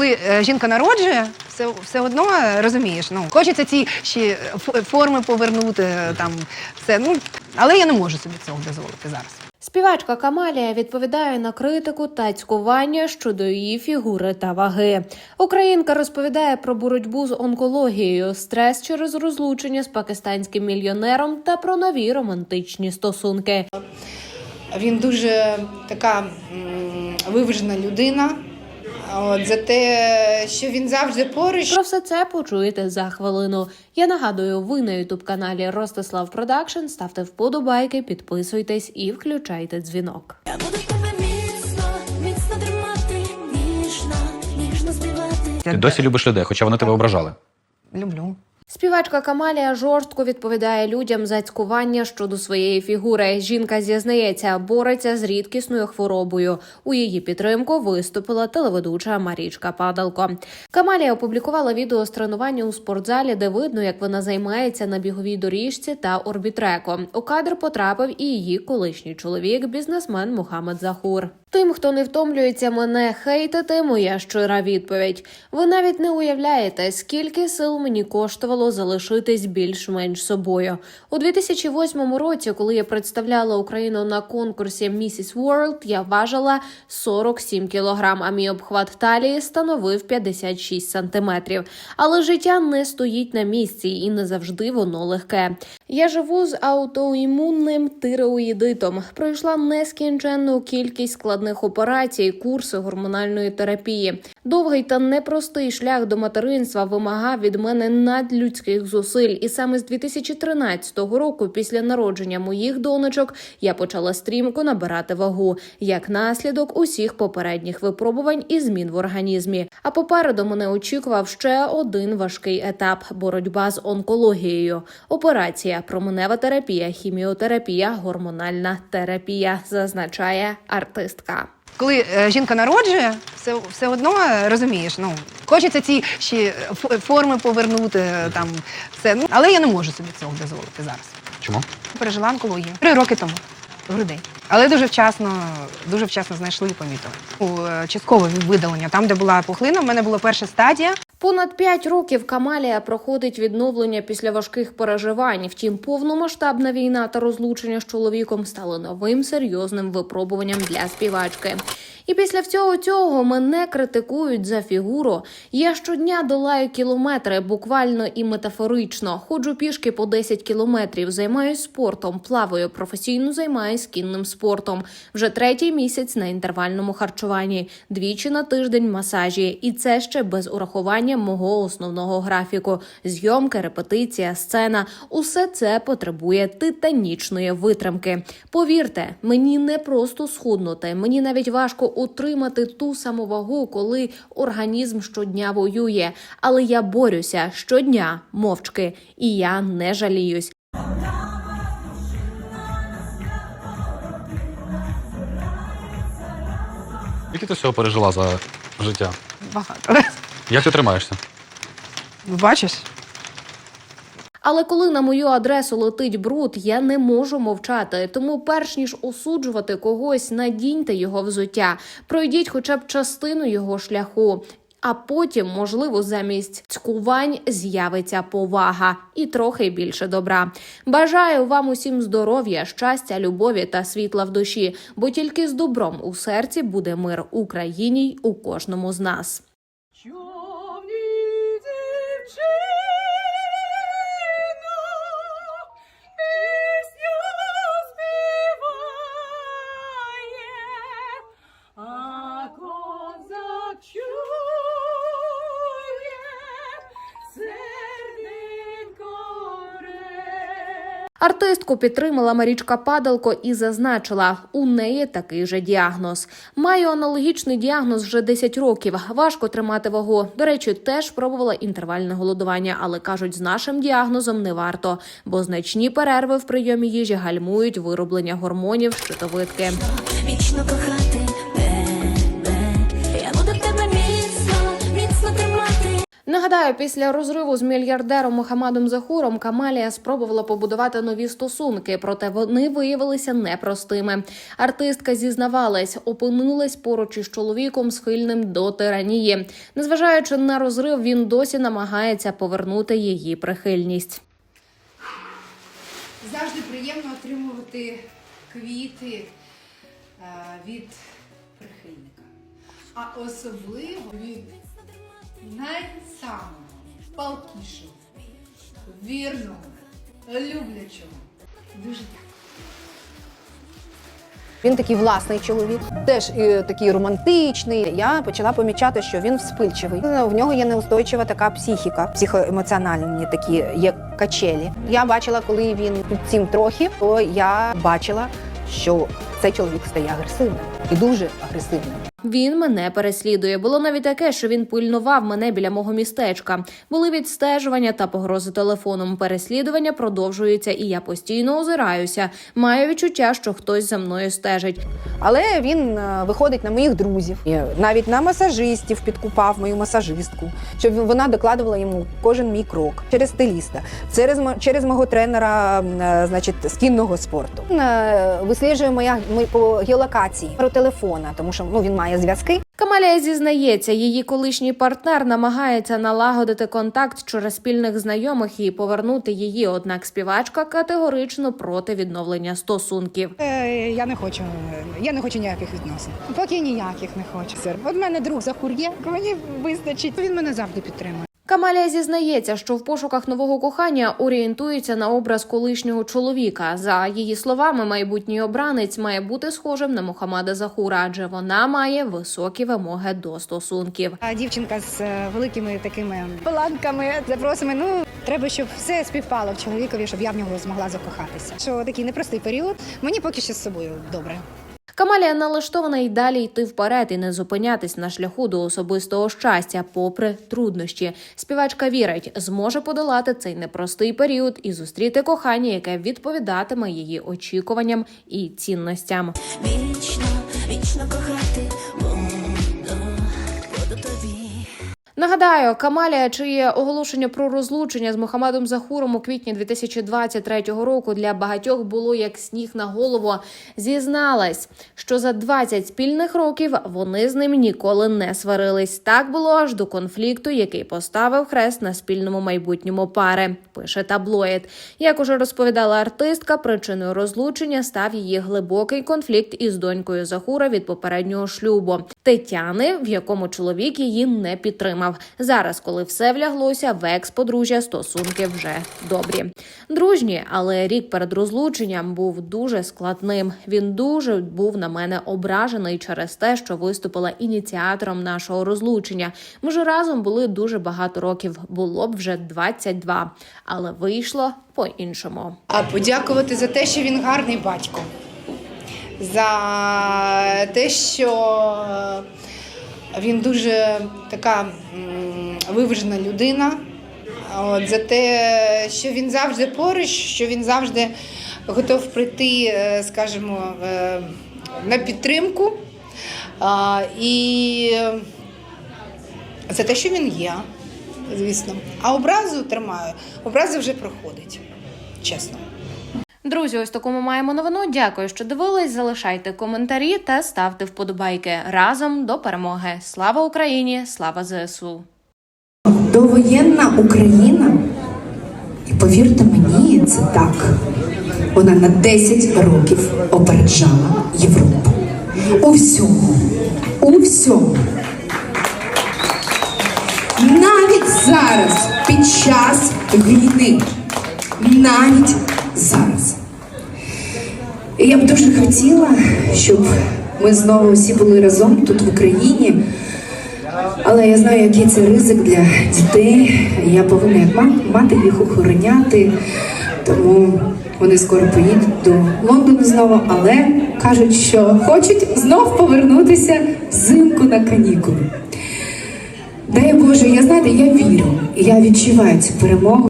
коли е, жінка народжує, все, все одно розумієш. Ну хочеться ці ще форми повернути, е, там все. Ну але я не можу собі цього дозволити зараз. Співачка Камалія відповідає на критику та цькування щодо її фігури та ваги. Українка розповідає про боротьбу з онкологією, стрес через розлучення з пакистанським мільйонером та про нові романтичні стосунки. Він дуже така м, виважена людина. От, за те, що він завжди поруч. Про все це почуєте за хвилину. Я нагадую, ви на ютуб каналі Ростислав Продакшн. Ставте вподобайки, підписуйтесь і включайте дзвінок. Я буду тебе міцно, міцно тримати, ніжно, ніжно співати. Ти досі любиш людей, хоча вони тебе ображали. люблю. Співачка Камалія жорстко відповідає людям за цькування щодо своєї фігури. Жінка зізнається, бореться з рідкісною хворобою. У її підтримку виступила телеведуча Марічка Падалко. Камалія опублікувала відео з тренування у спортзалі, де видно, як вона займається на біговій доріжці та орбітреко. У кадр потрапив і її колишній чоловік, бізнесмен Мухаммед Захур. Тим, хто не втомлюється мене хейтити, моя щира відповідь. Ви навіть не уявляєте, скільки сил мені коштувало залишитись більш-менш собою. У 2008 році, коли я представляла Україну на конкурсі Mrs. World, я важила 47 кілограм, а мій обхват талії становив 56 сантиметрів. Але життя не стоїть на місці і не завжди воно легке. Я живу з аутоімунним тиреоїдитом. Пройшла нескінченну кількість складних операцій, курси гормональної терапії. Довгий та непростий шлях до материнства вимагав від мене надлюдських зусиль. І саме з 2013 року, після народження моїх донечок, я почала стрімко набирати вагу як наслідок усіх попередніх випробувань і змін в організмі. А попереду мене очікував ще один важкий етап боротьба з онкологією. Операція, променева терапія, хіміотерапія, гормональна терапія, зазначає артистка. Коли е, жінка народжує, все, все одно е, розумієш. Ну хочеться ці ще ф- форми повернути, е, там все. Ну але я не можу собі цього дозволити зараз. Чому? Пережила онкологію три роки тому. в Грудей. Але дуже вчасно, дуже вчасно знайшли і помітили. У е, часткове видалення, там, де була пухлина, в мене була перша стадія. Понад п'ять років Камалія проходить відновлення після важких переживань. Втім, повномасштабна війна та розлучення з чоловіком стали новим серйозним випробуванням для співачки. І після всього цього мене критикують за фігуру. Я щодня долаю кілометри, буквально і метафорично. Ходжу пішки по 10 кілометрів, займаюсь спортом, плаваю, професійно займаюсь кінним спортом. Вже третій місяць на інтервальному харчуванні, двічі на тиждень масажі, і це ще без урахування мого основного графіку: зйомки, репетиція, сцена. Усе це потребує титанічної витримки. Повірте, мені не просто схуднути, мені навіть важко утримати ту самовагу, коли організм щодня воює. Але я борюся щодня мовчки, і я не жаліюсь. Скільки ти всього пережила за життя? Багато. Як ти тримаєшся? Бачиш? Але коли на мою адресу летить бруд, я не можу мовчати. Тому, перш ніж осуджувати когось, надіньте його взуття, пройдіть хоча б частину його шляху. А потім, можливо, замість цькувань з'явиться повага і трохи більше добра. Бажаю вам усім здоров'я, щастя, любові та світла в душі, бо тільки з добром у серці буде мир Україні й у кожному з нас. Артистку підтримала Марічка Падалко і зазначила, у неї такий же діагноз. Маю аналогічний діагноз вже 10 років. Важко тримати вагу. До речі, теж пробувала інтервальне голодування, але кажуть, з нашим діагнозом не варто, бо значні перерви в прийомі їжі гальмують вироблення гормонів щитовидки. Вічно кохати Нагадаю, після розриву з мільярдером Мохамадом Захуром Камалія спробувала побудувати нові стосунки, проте вони виявилися непростими. Артистка зізнавалась, опинилась поруч із чоловіком, схильним до тиранії. Незважаючи на розрив, він досі намагається повернути її прихильність. Завжди приємно отримувати квіти е, від прихильника. А особливо від найсамого палкішого, вірного, люблячого. Дуже дякую. Він такий власний чоловік, теж і такий романтичний. Я почала помічати, що він вспильчивий. В нього є неустойчива така психіка, психоемоціональні такі є качелі. Я бачила, коли він цим трохи, то я бачила, що цей чоловік стає агресивним і дуже агресивним. Він мене переслідує. Було навіть таке, що він пильнував мене біля мого містечка. Були відстежування та погрози телефоном. Переслідування продовжується, і я постійно озираюся. Маю відчуття, що хтось за мною стежить. Але він е, виходить на моїх друзів, І навіть на масажистів підкупав мою масажистку, щоб вона докладувала йому кожен мій крок через стиліста, через мо- через мого тренера, м, е, значить, з кінного спорту. Він, е, Висліджує моя ми- по геолокації телефона, тому що ну він має зв'язки. Камалія зізнається, її колишній партнер намагається налагодити контакт через спільних знайомих і повернути її. Однак співачка категорично проти відновлення стосунків. Е, Я не хочу, я не хочу ніяких відносин. Поки ніяких не хочу. От мене друг Захур є, мені вистачить. Він мене завжди підтримує. Камалія зізнається, що в пошуках нового кохання орієнтується на образ колишнього чоловіка. За її словами, майбутній обранець має бути схожим на Мохаммада Захура, адже вона має високі вимоги до стосунків. А дівчинка з е, великими такими планками, запросами. Ну треба, щоб все співпало в чоловікові, щоб я в нього змогла закохатися. Що такий непростий період. Мені поки що з собою добре. Камалія налаштована й далі йти вперед і не зупинятись на шляху до особистого щастя, попри труднощі. Співачка вірить, зможе подолати цей непростий період і зустріти кохання, яке відповідатиме її очікуванням і цінностям. Вічно, вічно кохати. Нагадаю, Камалія, чиє оголошення про розлучення з Мохамедом Захуром у квітні 2023 року для багатьох було як сніг на голову, зізналась, що за 20 спільних років вони з ним ніколи не сварились. Так було аж до конфлікту, який поставив хрест на спільному майбутньому пари. Пише таблоїд. Як уже розповідала артистка, причиною розлучення став її глибокий конфлікт із донькою Захура від попереднього шлюбу Тетяни, в якому чоловік її не підтримав. Зараз, коли все вляглося, в екс-подружжя стосунки вже добрі. Дружні, але рік перед розлученням був дуже складним. Він дуже був на мене ображений через те, що виступила ініціатором нашого розлучення. Ми ж разом були дуже багато років. Було б вже 22, але вийшло по-іншому. А подякувати за те, що він гарний батько. За те, що він дуже така виважена людина. От, за те, що він завжди поруч, що він завжди готов прийти, е, скажімо, е, на підтримку. І за те, що він є, звісно. А образу тримаю, образа вже проходить, чесно. Друзі, ось таку ми маємо новину. Дякую, що дивились. Залишайте коментарі та ставте вподобайки разом до перемоги. Слава Україні! Слава ЗСУ! Довоєнна Україна, і повірте мені, це так. Вона на 10 років опереджала Європу. У всьому. У всьому. Навіть зараз, під час війни. Навіть зараз. І я б дуже хотіла, щоб ми знову всі були разом тут в Україні. Але я знаю, який це ризик для дітей. Я повинна як мати їх охороняти. Тому вони скоро поїдуть до Лондону знову, але кажуть, що хочуть знов повернутися взимку на канікули. Дай Боже, я знаєте, я вірю, і я відчуваю цю перемогу.